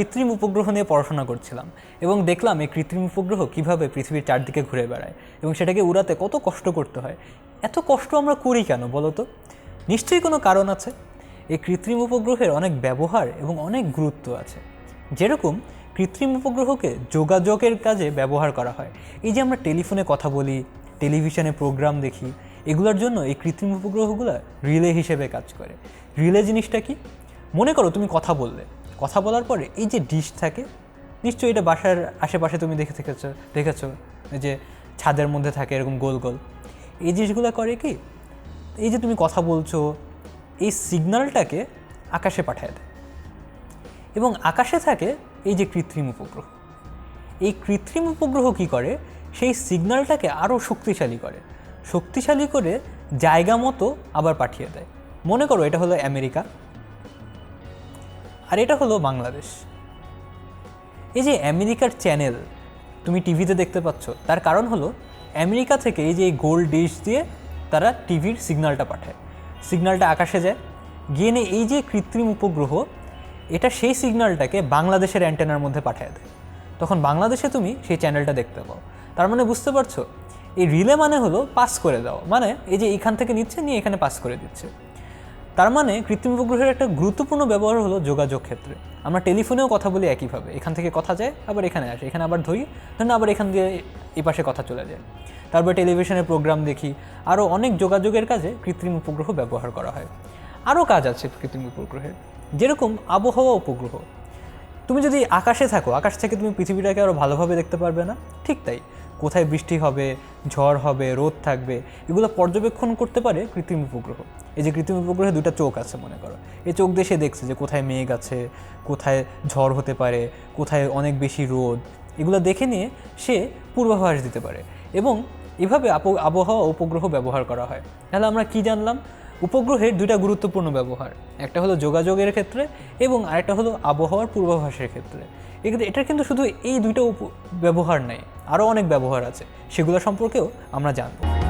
কৃত্রিম উপগ্রহ নিয়ে পড়াশোনা করছিলাম এবং দেখলাম এই কৃত্রিম উপগ্রহ কীভাবে পৃথিবীর চারদিকে ঘুরে বেড়ায় এবং সেটাকে উড়াতে কত কষ্ট করতে হয়। এত কষ্ট আমরা করি কেন বলো তো? নিশ্চয়ই কোনো কারণ আছে। এই কৃত্রিম উপগ্রহের অনেক ব্যবহার এবং অনেক গুরুত্ব আছে। যেরকম কৃত্রিম উপগ্রহকে যোগাযোগের কাজে ব্যবহার করা হয়। এই যে আমরা টেলিফোনে কথা বলি, টেলিভিশনে প্রোগ্রাম দেখি, এগুলোর জন্য এই কৃত্রিম উপগ্রহগুলো রিলে হিসেবে কাজ করে। রিলে জিনিসটা কি? মনে করো তুমি কথা বললে। কথা বলার পরে এই যে ডিশ থাকে, নিশ্চয়ই এটা বাসার আশেপাশে তুমি দেখে থেকেছো, দেখেছ, এই যে ছাদের মধ্যে থাকে এরকম গোল গোল। এই জিনিসগুলো করে কি, এই যে তুমি কথা বলছো, এই সিগন্যালটাকে আকাশে পাঠায় দেয়। এবং আকাশে থাকে এই যে কৃত্রিম উপগ্রহ। এই কৃত্রিম উপগ্রহ কি করে, সেই সিগন্যালটাকে আরও শক্তিশালী করে। শক্তিশালী করে জায়গা মতো আবার পাঠিয়ে দেয়। মনে করো এটা হলো আমেরিকা। আর এটা হলো বাংলাদেশ। এই যে আমেরিকার চ্যানেল, তুমি টিভিতে দেখতে পাচ্ছ, তার কারণ হলো আমেরিকা থেকে এই যে গোল্ড ডিশ দিয়ে তারা টিভির সিগন্যালটা পাঠায়। সিগন্যালটা আকাশে যায়, গিয়ে এই যে কৃত্রিম উপগ্রহ, এটা সেই সিগন্যালটাকে বাংলাদেশের অ্যান্টেনার মধ্যে পাঠিয়ে দেয়। তখন বাংলাদেশে তুমি সেই চ্যানেলটা দেখতে পাও। তার মানে বুঝতে পারছ, এই রিলে মানে হলো পাস করে দাও মানে এই যে এখান থেকে নিচ্ছে, নিয়ে এখানে পাস করে দিচ্ছে। তার মানে কৃত্রিম উপগ্রহের একটা গুরুত্বপূর্ণ ব্যবহার হলো যোগাযোগ ক্ষেত্রে। আমরা টেলিফোনেও কথা বলি একইভাবে। এখান থেকে কথা যায়, আবার এখানে আসে। এখানে আবার ধরি, ধরেন আবার এখান দিয়ে এই পাশে কথা চলে যায়। তারপর টেলিভিশনে প্রোগ্রাম দেখি আরও অনেক যোগাযোগের কাজে কৃত্রিম উপগ্রহ ব্যবহার করা হয়। আরও কাজ আছে কৃত্রিম উপগ্রহের যেরকম আবহাওয়া উপগ্রহ। তুমি যদি আকাশে থাকো, আকাশ থেকে তুমি পৃথিবীটাকে আরও ভালোভাবে দেখতে পারবে না? ঠিক তাই। কোথায় বৃষ্টি হবে ঝড় হবে, রোদ থাকবে, এগুলো পর্যবেক্ষণ করতে পারে কৃত্রিম উপগ্রহ। এই যে কৃত্রিম উপগ্রহে দুটো চোখ আছে মনে করো। এই চোখ সে দেখছে যে কোথায় মেঘ আছে, কোথায় ঝড় হতে পারে, কোথায় অনেক বেশি রোদ, এগুলো দেখে নিয়ে সে পূর্বাভাস দিতে পারে। এবং এভাবে আবহাওয়া উপগ্রহ ব্যবহার করা হয়। তাহলে আমরা কি জানলাম? উপগ্রহের দুইটা গুরুত্বপূর্ণ ব্যবহার। একটা হলো যোগাযোগের ক্ষেত্রে এবং আরেকটা হলো আবহাওয়ার পূর্বাভাসের ক্ষেত্রে। এটার কিন্তু শুধু এই উপ- ব্যবহার নেই। আরও অনেক ব্যবহার আছে সেগুলো সম্পর্কেও আমরা জানব।